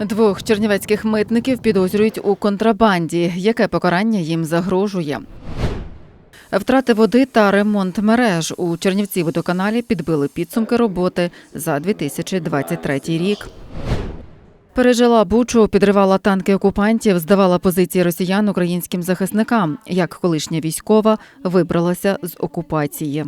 Двох чернівецьких митників підозрюють у контрабанді. Яке покарання їм загрожує? Втрати води та ремонт мереж у Чернівці водоканалі підбили підсумки роботи за 2023 рік. Пережила Бучу, підривала танки окупантів, здавала позиції росіян українським захисникам. Як колишня військова вибралася з окупації.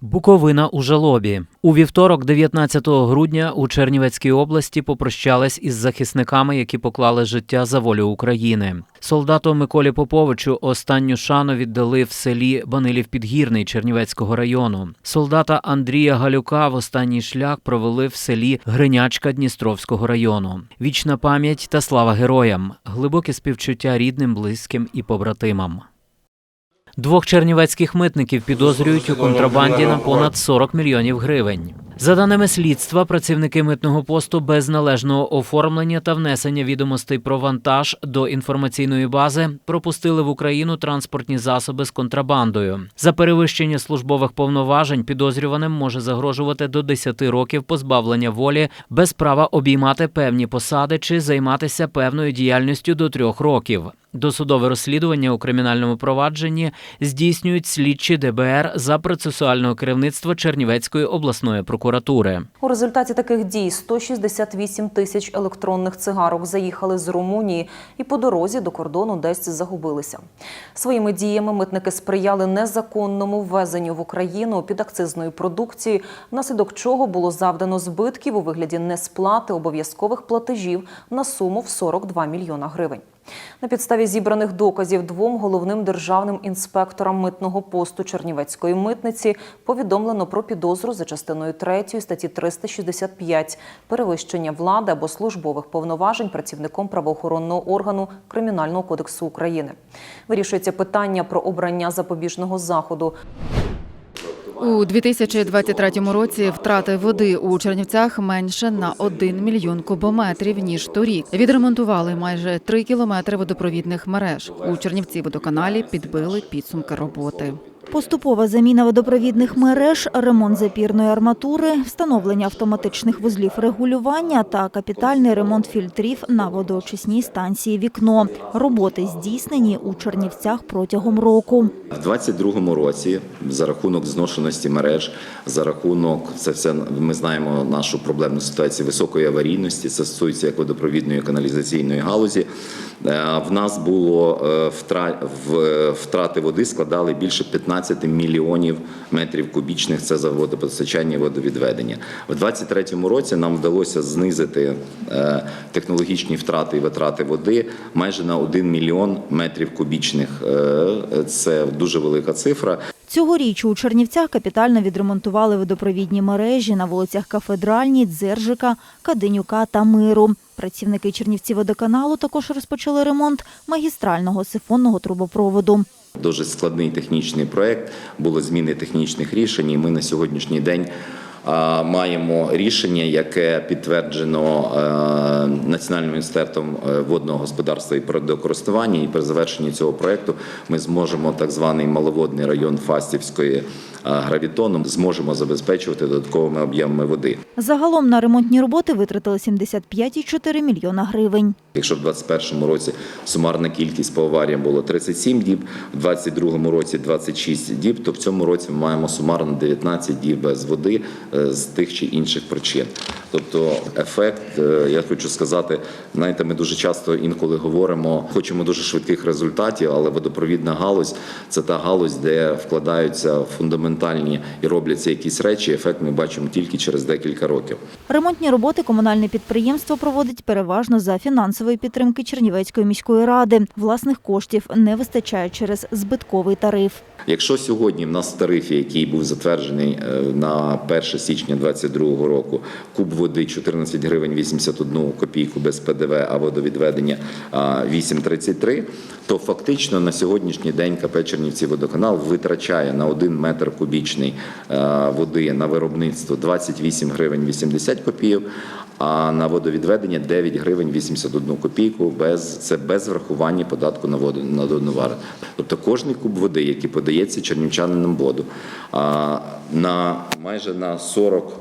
Буковина у жалобі у вівторок, 19 грудня, у Чернівецькій області попрощались із захисниками, які поклали життя за волю України. Солдату Миколі Поповичу останню шану віддали в селі Банилів Підгірний Чернівецького району. Солдата Андрія Галюка в останній шлях провели в селі Гринячка Дністровського району. Вічна пам'ять та слава героям, глибоке співчуття рідним, близьким і побратимам. Двох чернівецьких митників підозрюють у контрабанді на понад 40 мільйонів гривень. За даними слідства, працівники митного посту без належного оформлення та внесення відомостей про вантаж до інформаційної бази пропустили в Україну транспортні засоби з контрабандою. За перевищення службових повноважень підозрюваним може загрожувати до 10 років позбавлення волі без права обіймати певні посади чи займатися певною діяльністю до трьох років. Досудове розслідування у кримінальному провадженні здійснюють слідчі ДБР за процесуального керівництва Чернівецької обласної прокуратури. У результаті таких дій 168 тисяч електронних цигарок заїхали з Румунії і по дорозі до кордону десь загубилися. Своїми діями митники сприяли незаконному ввезенню в Україну підакцизної продукції, внаслідок чого було завдано збитків у вигляді несплати обов'язкових платежів на суму в 42 мільйона гривень. На підставі зібраних доказів двом головним державним інспекторам митного посту Чернівецької митниці повідомлено про підозру за частиною 3 статті 365 перевищення влади або службових повноважень працівником правоохоронного органу Кримінального кодексу України. Вирішується питання про обрання запобіжного заходу. У 2023 році втрати води у Чернівцях менше на 1 мільйон кубометрів ніж торік. Відремонтували майже 3 кілометри водопровідних мереж. У Чернівці водоканалі підбили підсумки роботи. Поступова заміна водопровідних мереж, ремонт запірної арматури, встановлення автоматичних вузлів регулювання та капітальний ремонт фільтрів на водоочисній станції «Вікно». Роботи здійснені у Чернівцях протягом року. В 22-му році за рахунок зношеності мереж, за рахунок це все ми знаємо нашу проблемну ситуацію високої аварійності. Це стосується як водопровідної каналізаційної галузі. Е, В нас було е, втрати води складали більше 15 мільйонів метрів кубічних. Це за водопостачання і водовідведення. В 23-му році нам вдалося знизити е, технологічні втрати і витрати води майже на 1 мільйон метрів кубічних. Е, Це дуже велика цифра. Цьогоріч у Чернівцях капітально відремонтували водопровідні мережі на вулицях Кафедральній, Дзержика, Каденюка та Миру. Працівники Чернівці водоканалу також розпочали ремонт магістрального сифонного трубопроводу. Дуже складний технічний проект, було зміни технічних рішень. І ми на сьогоднішній день маємо рішення, яке підтверджено Національним міністерством е, водного господарства і природокористування. І при завершенні цього проекту ми зможемо так званий маловодний район Фастівської гравітоном зможемо забезпечувати додатковими об'ємами води. Загалом на ремонтні роботи витратили 75,4 мільйона гривень. Якщо в 2021 році сумарна кількість по аваріям було 37 діб, в 2022 році 26 діб, то в цьому році ми маємо сумарно 19 діб без води е, з тих чи інших причин. Тобто ефект, е, я хочу сказати, знаєте, ми дуже часто інколи говоримо, хочемо дуже швидких результатів, але водопровідна галузь це та галузь, де вкладаються фундаментальні і робляться якісь речі. Ефект ми бачимо тільки через декілька років. Ремонтні роботи комунальне підприємство проводить переважно за фінансової підтримки Чернівецької міської ради. Власних коштів не вистачає через збитковий тариф. Якщо сьогодні в нас в тарифі, який був затверджений е, на 1 січня 2022 року, куб води 14 гривень 81 копійку без ПДВ, а водовідведення а, 8,33, то фактично на сьогоднішній день КП Чернівці водоканал витрачає на 1 метр кубічний е, води на виробництво 28 гривень 80 копійок, а на водовідведення 9 гривень 81 копійку без це без врахування податку на воду на доновар. Тобто кожний куб води, який подається чернівчанинам воду, на майже на 40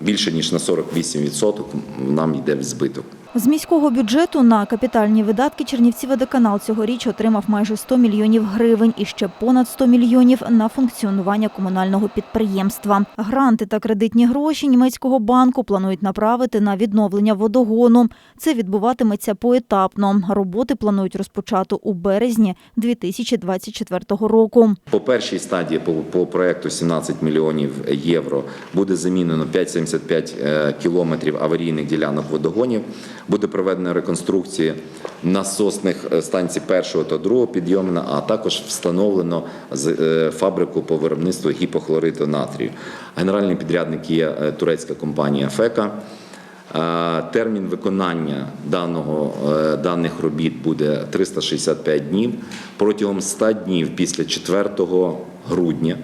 більше ніж на 48% нам йде в збиток. З міського бюджету на капітальні видатки Чернівці-водоканал цьогоріч отримав майже 100 мільйонів гривень і ще понад 100 мільйонів на функціонування комунального підприємства. Гранти та кредитні гроші німецького банку планують направити на відновлення водогону. Це відбуватиметься поетапно. Роботи планують розпочати у березні 2024 року. По першій стадії по, по проекту 17 мільйонів євро буде замінено 5,75 е, кілометрів аварійних ділянок водогонів. Буде проведена реконструкція насосних е, станцій першого та другого підйомна, а також встановлено е, фабрику по виробництву гіпохлориту натрію. Генеральний підрядник є е, турецька компанія ФЕКА. Термін виконання даного, даних робіт буде 365 днів. Протягом 100 днів після 4 грудня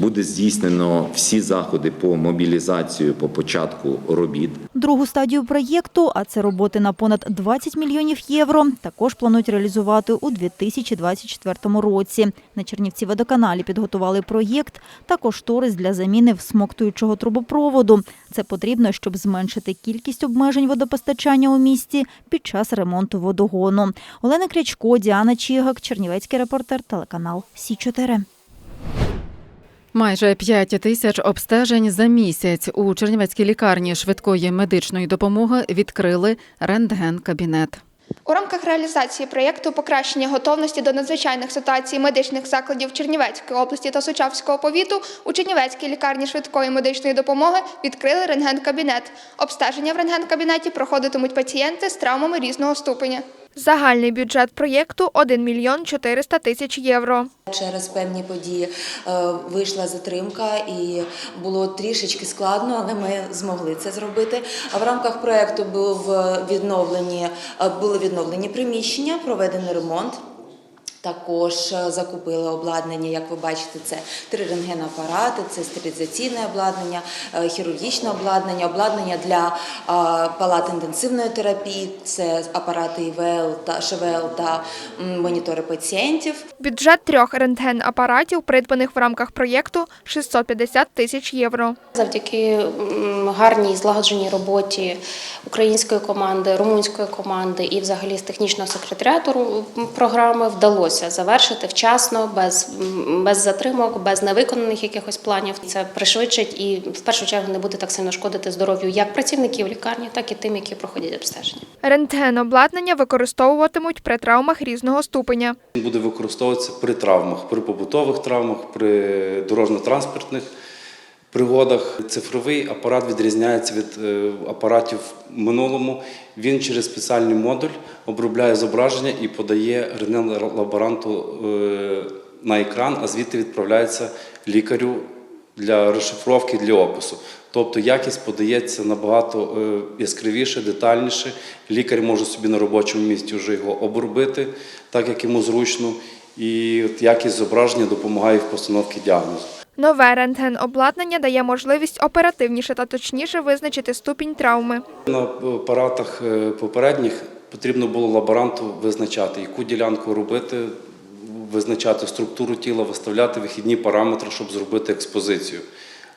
буде здійснено всі заходи по мобілізацію по початку робіт. Другу стадію проєкту, а це роботи на понад 20 мільйонів євро, також планують реалізувати у 2024 році. На Чернівці водоканалі підготували проєкт та кошторис для заміни всмоктуючого трубопроводу. Це потрібно, щоб зменшити кількість обмежень водопостачання у місті під час ремонту водогону. Олена Крячко, Діана Чігак, Чернівецький репортер, телеканал Сі 4 Майже 5 тисяч обстежень за місяць у Чернівецькій лікарні швидкої медичної допомоги відкрили рентген-кабінет. У рамках реалізації проєкту покращення готовності до надзвичайних ситуацій медичних закладів Чернівецької області та Сучавського повіту у Чернівецькій лікарні швидкої медичної допомоги відкрили рентген-кабінет. Обстеження в рентген-кабінеті проходитимуть пацієнти з травмами різного ступеня. Загальний бюджет проєкту 1 мільйон 400 тисяч євро. Через певні події е, вийшла затримка і було трішечки складно, але ми змогли це зробити. А в рамках проекту був відновлені, е, були відновлені приміщення, проведений ремонт. Також е, закупили обладнання, як ви бачите, це три рентгенапарати, це стерилізаційне обладнання, е, хірургічне обладнання, обладнання для е, палат інтенсивної терапії, це апарати ІВЛ та ШВЛ та монітори пацієнтів. Бюджет трьох рентген-апаратів, придбаних в рамках проєкту, 650 тисяч євро. Завдяки гарній злагодженій роботі української команди, румунської команди і взагалі з технічного секретаріату програми вдалося завершити вчасно, без, без затримок, без невиконаних якихось планів. Це пришвидшить і в першу чергу не буде так сильно шкодити здоров'ю як працівників лікарні, так і тим, які проходять обстеження. Рентген-обладнання використовуватимуть при травмах різного ступеня. Він буде використовуватися при травмах, при побутових травмах, при дорожньо-транспортних пригодах. Цифровий апарат відрізняється від е, апаратів в минулому. Він через спеціальний модуль обробляє зображення і подає рентген-лаборанту е, на екран, а звідти відправляється лікарю для розшифровки, для опису. Тобто якість подається набагато е, яскравіше, детальніше. Лікар може собі на робочому місці вже його обробити, так як йому зручно, і якість зображення допомагає в постановці діагнозу. Нове рентген-обладнання дає можливість оперативніше та точніше визначити ступінь травми. На апаратах е, попередніх потрібно було лаборанту визначати, яку ділянку робити, визначати структуру тіла, виставляти вихідні параметри, щоб зробити експозицію.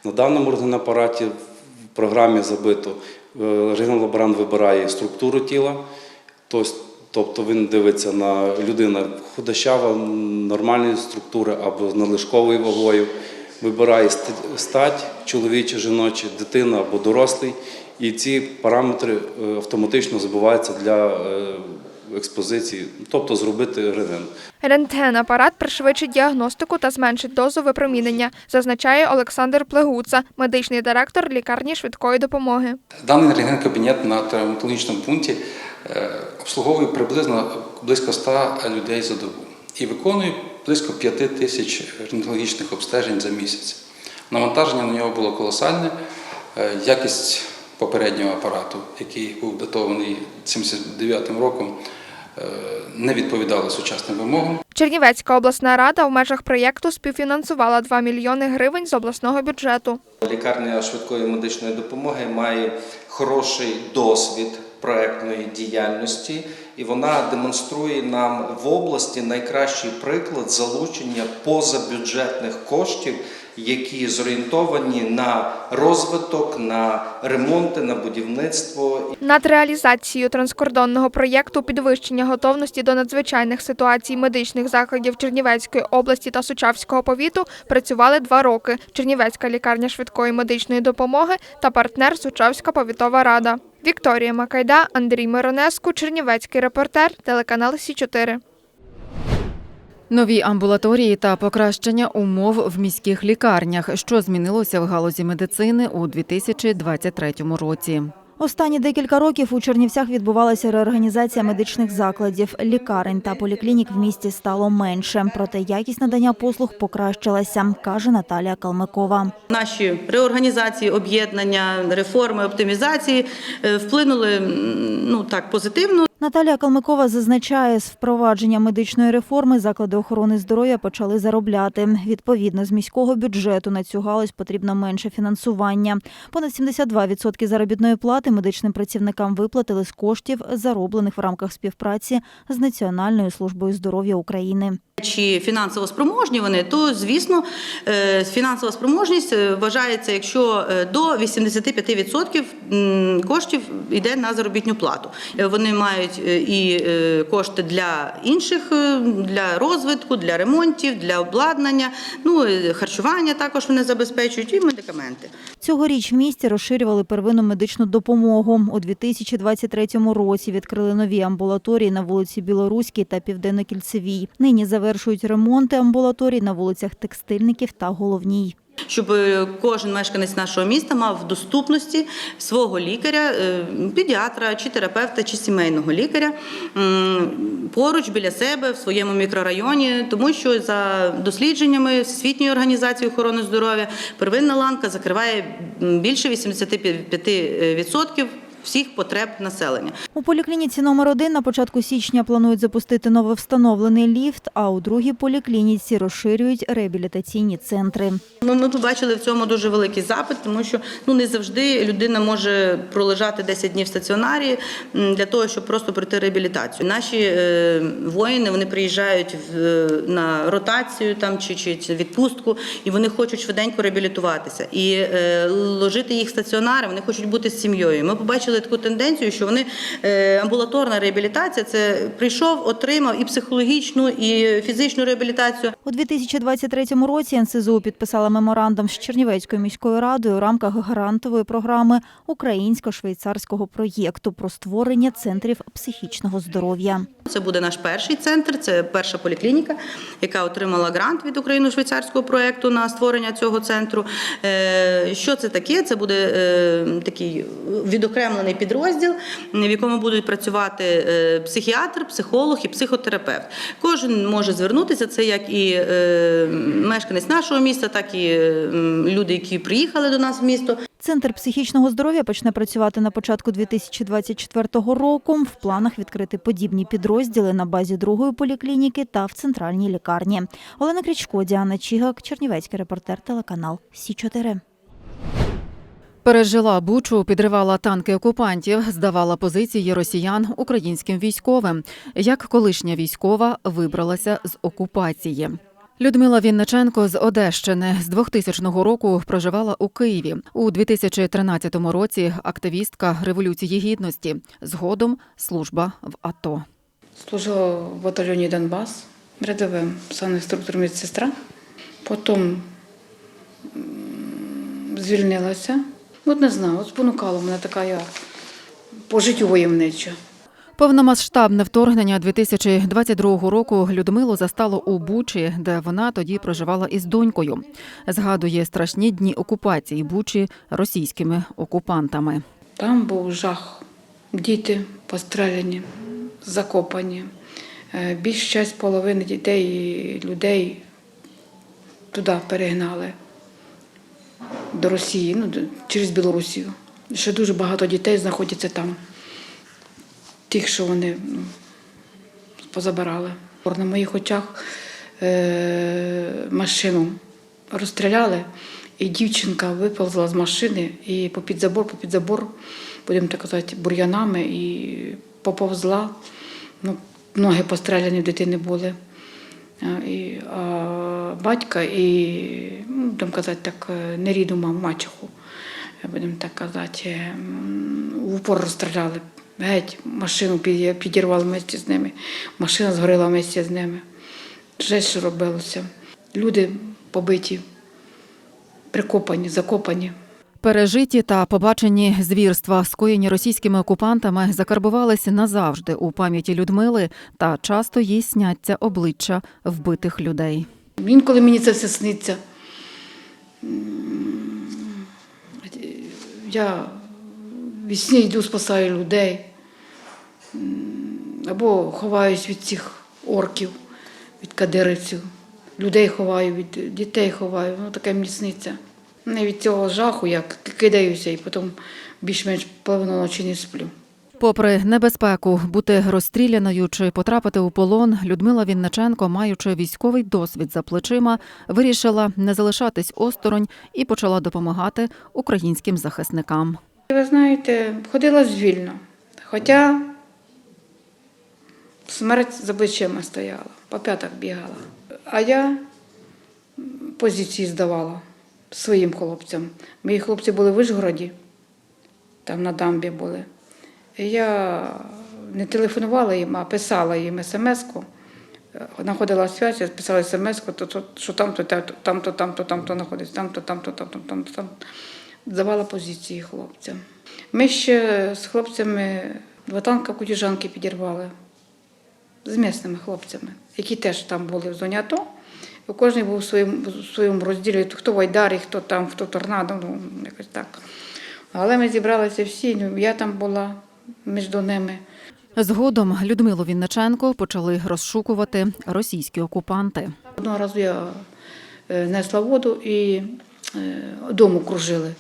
На даному рентгенапараті в програмі забито е, рентген-лаборант вибирає структуру тіла, тобто він дивиться на людина худощава, нормальної структури або з надлишковою вагою, вибирає стать чоловіча, жіноча, дитина або дорослий, і ці параметри е, автоматично забуваються для е, експозиції, тобто зробити рентген. Рентген-апарат пришвидшить діагностику та зменшить дозу випромінення, зазначає Олександр Плегуца, медичний директор лікарні швидкої допомоги. Даний рентген-кабінет на травматологічному пункті е, обслуговує приблизно близько 100 людей за добу і виконує близько 5 тисяч рентгенологічних обстежень за місяць. Навантаження на нього було колосальне. Е, Якість попереднього апарату, який був датований 79 роком, е, не відповідала сучасним вимогам. Чернівецька обласна рада в межах проєкту співфінансувала 2 мільйони гривень з обласного бюджету. Лікарня швидкої медичної допомоги має хороший досвід проектної діяльності, і вона демонструє нам в області найкращий приклад залучення позабюджетних коштів, які зорієнтовані на розвиток, на ремонти, на будівництво Над реалізацією транскордонного проєкту підвищення готовності до надзвичайних ситуацій медичних закладів Чернівецької області та Сучавського повіту працювали два роки. Чернівецька лікарня швидкої медичної допомоги та партнер Сучавська повітова рада. Вікторія Макайда, Андрій Миронеску, Чернівецький репортер, телеканал Сі 4 Нові амбулаторії та покращення умов в міських лікарнях, що змінилося в галузі медицини у 2023 році. Останні декілька років у Чернівцях відбувалася реорганізація медичних закладів. Лікарень та поліклінік в місті стало менше, проте якість надання послуг покращилася, каже Наталія Калмикова. Наші реорганізації, об'єднання, реформи, оптимізації е, вплинули ну так позитивно. Наталія Калмикова зазначає, з впровадження медичної реформи заклади охорони здоров'я почали заробляти. Відповідно, з міського бюджету на цю галузь потрібно менше фінансування. Понад 72% заробітної плати медичним працівникам виплатили з коштів, зароблених в рамках співпраці з Національною службою здоров'я України. Чи фінансово спроможні вони, то звісно, е, фінансова спроможність е, вважається, якщо е, до 85% коштів йде на заробітну плату. Вони мають і кошти для інших, для розвитку, для ремонтів, для обладнання, ну харчування також вони забезпечують і медикаменти. Цьогоріч в місті розширювали первинну медичну допомогу. У 2023 році відкрили нові амбулаторії на вулиці Білоруській та Південно-Кільцевій. Нині завершують ремонти амбулаторій на вулицях Текстильників та Головній. щоб е, кожен мешканець нашого міста мав в доступності свого лікаря, е, педіатра, чи терапевта, чи сімейного лікаря поруч біля себе в своєму мікрорайоні, тому що за дослідженнями Всесвітньої організації охорони здоров'я первинна ланка закриває більше 85% всіх потреб населення. У поліклініці номер 1 на початку січня планують запустити нововстановлений ліфт, а у другій поліклініці розширюють реабілітаційні центри. Ми, ми побачили в цьому дуже великий запит, тому що ну не завжди людина може пролежати 10 днів в стаціонарі для того, щоб просто пройти реабілітацію. Наші е, воїни вони приїжджають в, е, на ротацію там чи, чи відпустку, і вони хочуть швиденько реабілітуватися. І е, ложити їх в стаціонари, вони хочуть бути з сім'єю. Ми побачили таку тенденцію, що вони е, амбулаторна реабілітація це прийшов, отримав і психологічну, і фізичну реабілітацію. У 2023 році НСЗУ підписала меморандум з Чернівецькою міською радою у рамках грантової програми українсько-швейцарського проєкту про створення центрів психічного здоров'я. Це буде наш перший центр, це перша поліклініка, яка отримала грант від україно-швейцарського проєкту на створення цього центру. Е, Що це таке? Це буде е, такий відокремлений підрозділ, в якому будуть працювати е, психіатр, психолог і психотерапевт. Кожен може звернутися. Це як і е, мешканець нашого міста, так і е, люди, які приїхали до нас в місто. Центр психічного здоров'я почне працювати на початку 2024 року. В планах відкрити подібні підрозділи на базі другої поліклініки та в центральній лікарні. Олена Крічко, Діана Чігак, Чернівецький репортер, телеканал Сі 4 Пережила бучу, підривала танки окупантів, здавала позиції росіян українським військовим. Як колишня військова вибралася з окупації. Людмила Вінниченко з Одещини з 2000 року проживала у Києві. У 2013 році активістка Революції Гідності. Згодом служба в АТО. Служила в батальйоні Донбас рядовим санінструктор медсестра. Потім звільнилася. От не знаю, от спонукала мене така я по життю войовнича. Повномасштабне вторгнення 2022 року Людмилу застало у Бучі, де вона тоді проживала із донькою. Згадує страшні дні окупації Бучі російськими окупантами. Там був жах. Діти постріляні, закопані. Е, Більш часть половини дітей і людей туди перегнали до Росії, ну, через Білорусію. Ще дуже багато дітей знаходяться там. Тих, що вони ну, позабирали. На моїх очах е- машину розстріляли, і дівчинка виповзла з машини і попід забор, попід забор будемо так казати, бур'янами і поповзла. Ну, ноги постреляні в дитини були. А, і, а, батька і, ну, будемо казати так, е, нерідну мачеху, е, будемо так казати, в упор розстріляли. Геть, машину під- підірвали вместе з ними, машина згоріла вместе з ними. Жесть, що робилося. Люди побиті, прикопані, закопані. Пережиті та побачені звірства, скоєні російськими окупантами, закарбувалися назавжди у пам'яті Людмили, та часто їй сняться обличчя вбитих людей. Інколи мені це все сниться. Я в сні йду, спасаю людей. Або ховаюсь від цих орків, від кадирівців. Людей ховаю, від дітей ховаю. Ну, таке мені сниться. Не від цього жаху, як кидаюся і потім більш-менш половину ночі не сплю. Попри небезпеку бути розстріляною чи потрапити у полон, Людмила Вінниченко, маючи військовий досвід за плечима, вирішила не залишатись осторонь і почала допомагати українським захисникам. Ви знаєте, ходила звільно, хоча смерть за плечима стояла, по п'ятах бігала. А я позиції здавала своїм хлопцям. Мої хлопці були в Вишгороді, там на дамбі були. І я не телефонувала їм, а писала їм смс-ку. Знаходила зв'язь, писала смс-ку, що там-то, там-то, там-то, там-то знаходиться, там-то, там-то, там-то, там-то, там. Давала позиції хлопцям. Ми ще з хлопцями два танка кутіжанки підірвали з місними хлопцями, які теж там були в зоні АТО. І Кожен був у своєму, у своєму розділі, хто в Айдарі, хто там, хто торнадо, ну якось так. Але ми зібралися всі, ну, я там була між ними. Згодом Людмилу Вінниченко почали розшукувати російські окупанти. Одного разу я е, несла воду і е, дому кружили.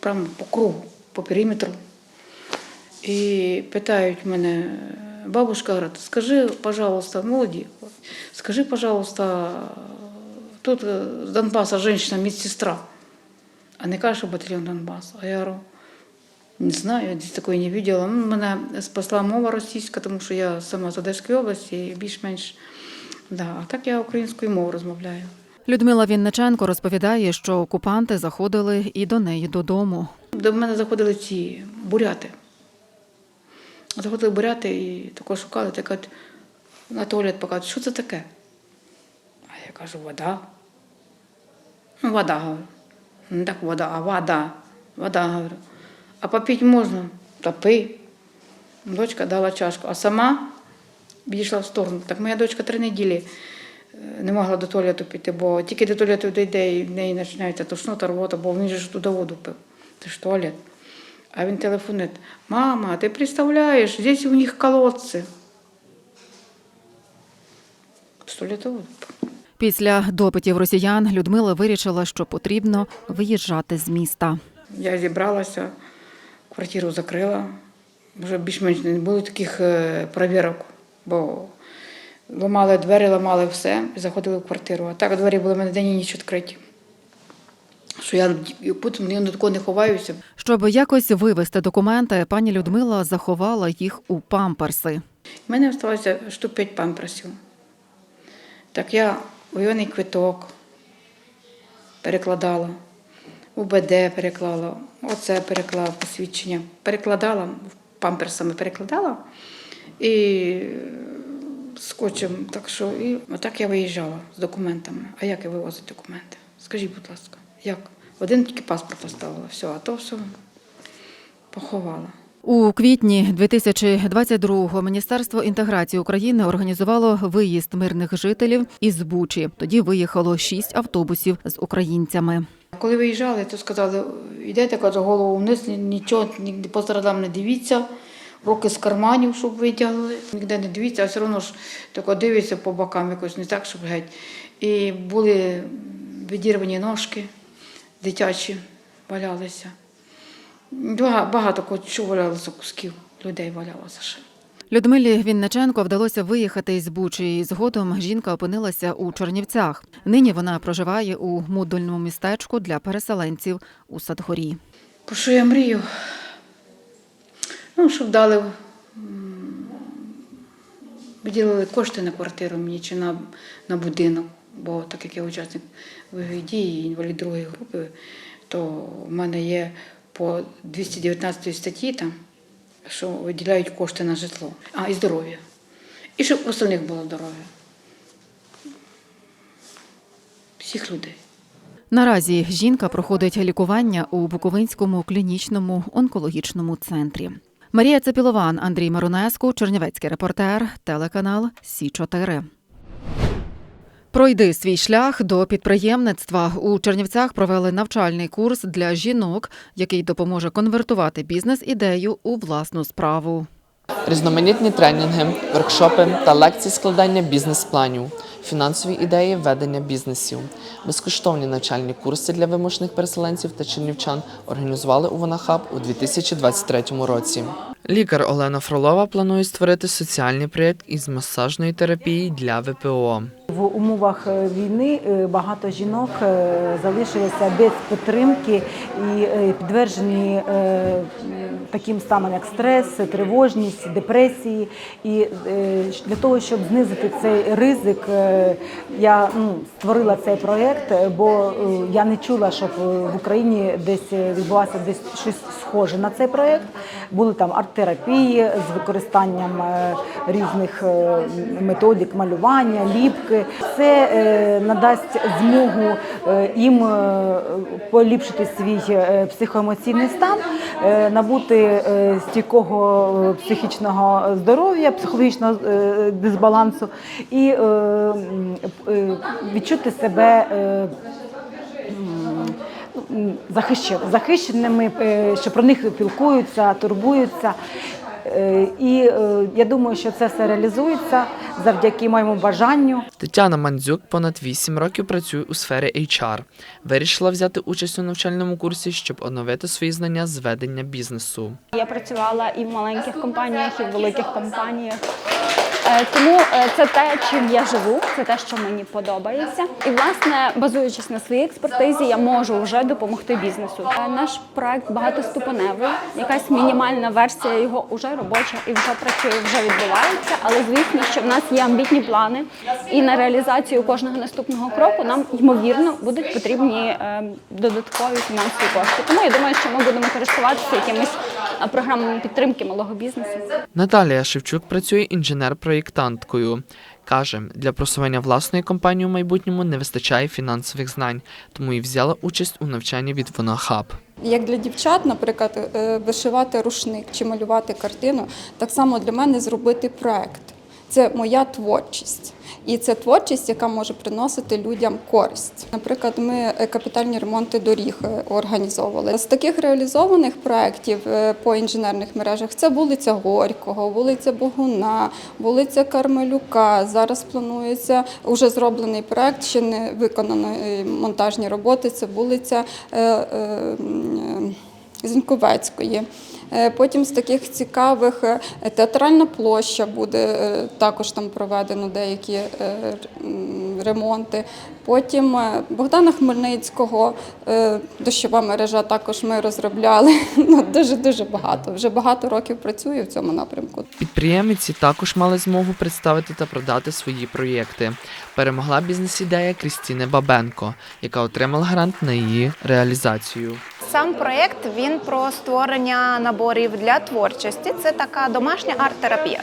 Прямо по кругу, по периметру. І питають мене, бабушка, говорить, скажи, пожалуйста, молоді, скажи, пожалуйста, тут з Донбаса жінка, медсестра, а не каже, що батальйон Донбас. А я говорю, не знаю, я десь такої не бачила. Ну, мене спасла мова російська, тому що я сама з Одеської області і більш-менш. Да, а так я українською мовою розмовляю. Людмила Вінниченко розповідає, що окупанти заходили і до неї додому. До мене заходили ці буряти. Заходили буряти і також шукали, так кажуть, на туалет показують, що це таке? А я кажу, вода. Ну, вода, говорю. Ну, так вода, а вода, вода, говорю. А попити можна? Та пий. Дочка дала чашку, а сама відійшла в сторону. Так моя дочка три неділі е, не могла до туалету піти, бо тільки до туалету дійде, і в неї починається тошнота, рвота, бо він же ж туди воду пив. Це ж туалет. А він телефонує. Мама, ти представляєш, здесь у них колодці. З туалету. Після допитів росіян Людмила вирішила, що потрібно виїжджати з міста. Я зібралася, квартиру закрила. Вже більш-менш не було таких е, перевірок, бо ламали двері, ламали все і заходили в квартиру. А так двері були в мене день і ніч відкриті. Що я потім я до такого не ховаюся. Щоб якось вивезти документи, пані Людмила заховала їх у памперси. У мене залишилося штук 5 памперсів. Так я воєнний квиток перекладала, УБД переклала, оце переклала посвідчення. Перекладала, памперсами перекладала і скотчем. Так що і отак я виїжджала з документами. А як я вивозити документи? Скажіть, будь ласка, як? Один тільки паспорт оставила, все, а то все поховала. У квітні 2022-го Міністерство інтеграції України організувало виїзд мирних жителів із Бучі. Тоді виїхало шість автобусів з українцями. Коли виїжджали, то сказали, йдете каже, голову вниз, нічого ні по сторонам не дивіться, руки з карманів, щоб витягли. Ніде не дивіться, а все одно ж тако дивиться по бокам якось не так, щоб геть. І були відірвані ножки дитячі, валялися. Багато що валялося кусків, людей валялося ще. Людмилі Вінниченко вдалося виїхати із Бучі. і Згодом жінка опинилася у Чернівцях. Нині вона проживає у модульному містечку для переселенців у Садгорі. Про що я мрію? Ну, щоб дали, виділили кошти на квартиру мені чи на, на будинок, бо так як я учасник бойових дій інвалід другої групи, то в мене є по 219 статті там, що виділяють кошти на житло, а і здоров'я. І щоб у остальних було здоров'я. Всіх людей. Наразі жінка проходить лікування у Буковинському клінічному онкологічному центрі. Марія Цепілован, Андрій Марунеску, Чернівецький репортер, телеканал Сі 4 Пройди свій шлях до підприємництва. У Чернівцях провели навчальний курс для жінок, який допоможе конвертувати бізнес-ідею у власну справу. Різноманітні тренінги, воркшопи та лекції складання бізнес-планів, фінансові ідеї ведення бізнесів. Безкоштовні навчальні курси для вимушених переселенців та чернівчан організували у Вонахаб у 2023 році. Лікар Олена Фролова планує створити соціальний проєкт із масажної терапії для ВПО. В умовах е, війни е, багато жінок е, залишилися без підтримки і підтверджені таким станом, як стрес, тривожність, депресії. І для того, щоб знизити цей ризик, я ну, створила цей проєкт, бо я не чула, щоб в Україні десь відбувалося десь щось схоже на цей проєкт. Були там арт-терапії з використанням різних методик малювання, ліпки. Це е, надасть змогу е, їм е, поліпшити свій психоемоційний стан, набути стійкого психічного здоров'я, психологічного дисбалансу і відчути себе. захищеними, що про них пілкуються, турбуються. Е, І е, я думаю, що це все реалізується завдяки моєму бажанню. Тетяна Мандзюк понад 8 років працює у сфері HR. Вирішила взяти участь у навчальному курсі, щоб оновити свої знання з ведення бізнесу. Я працювала і в маленьких компаніях, і в великих компаніях. Е, Тому е, це те, чим я живу, це те, що мені подобається. І власне, базуючись на своїй експертизі, я можу вже допомогти бізнесу. Е, Наш проект багатоступеневий, якась мінімальна версія його вже робоча і вже працює, вже відбувається. Але звісно, що в нас є амбітні плани, і на реалізацію кожного наступного кроку нам ймовірно будуть потрібні додаткові фінансові кошти. Тому я думаю, що ми будемо користуватися якимись програмами підтримки малого бізнесу. Наталія Шевчук працює інженер-проєктанткою. Каже, для просування власної компанії у майбутньому не вистачає фінансових знань, тому і взяла участь у навчанні від Вонахаб. Як для дівчат, наприклад, е, вишивати рушник чи малювати картину, так само для мене зробити проект. Це моя творчість. І це творчість, яка може приносити людям користь. Наприклад, ми е, капітальні ремонти доріг е, організовували. З таких реалізованих проєктів е, по інженерних мережах це вулиця Горького, вулиця Богуна, вулиця Кармелюка. Зараз планується уже зроблений проєкт, ще не виконано монтажні роботи. Це вулиця Зіньковецької. Е, Потім з таких цікавих е, театральна площа буде е, також там проведено деякі ремонти. Потім е, Богдана Хмельницького е, дощова мережа також ми розробляли. Ну, дуже дуже багато. Вже багато років працюю в цьому напрямку. Підприємиці також мали змогу представити та продати свої проєкти. Перемогла бізнес-ідея Крістіни Бабенко, яка отримала грант на її реалізацію. Сам проєкт він про створення наборів для творчості. Це така домашня арт-терапія.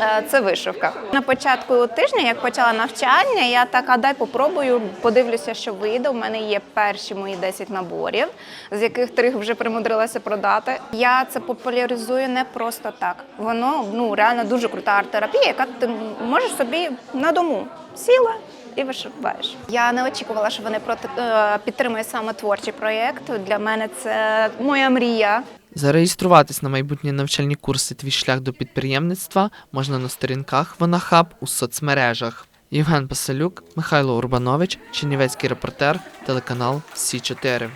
Е, Це вишивка. На початку тижня, як почала навчання, я така дай попробую, подивлюся, що вийде. У мене є перші мої 10 наборів, з яких три вже примудрилася продати. Я це популяризую не просто так. Воно ну реально дуже крута арт-терапія, яка ти можеш собі на дому сіла і вишиваєш. Я не очікувала, що вони проти е, підтримують саме творчий проєкт. Для мене це моя мрія. Зареєструватись на майбутні навчальні курси Твій шлях до підприємництва можна на сторінках Вонахаб у соцмережах. Євген Пасалюк, Михайло Урбанович, Чернівецький репортер, телеканал Сі 4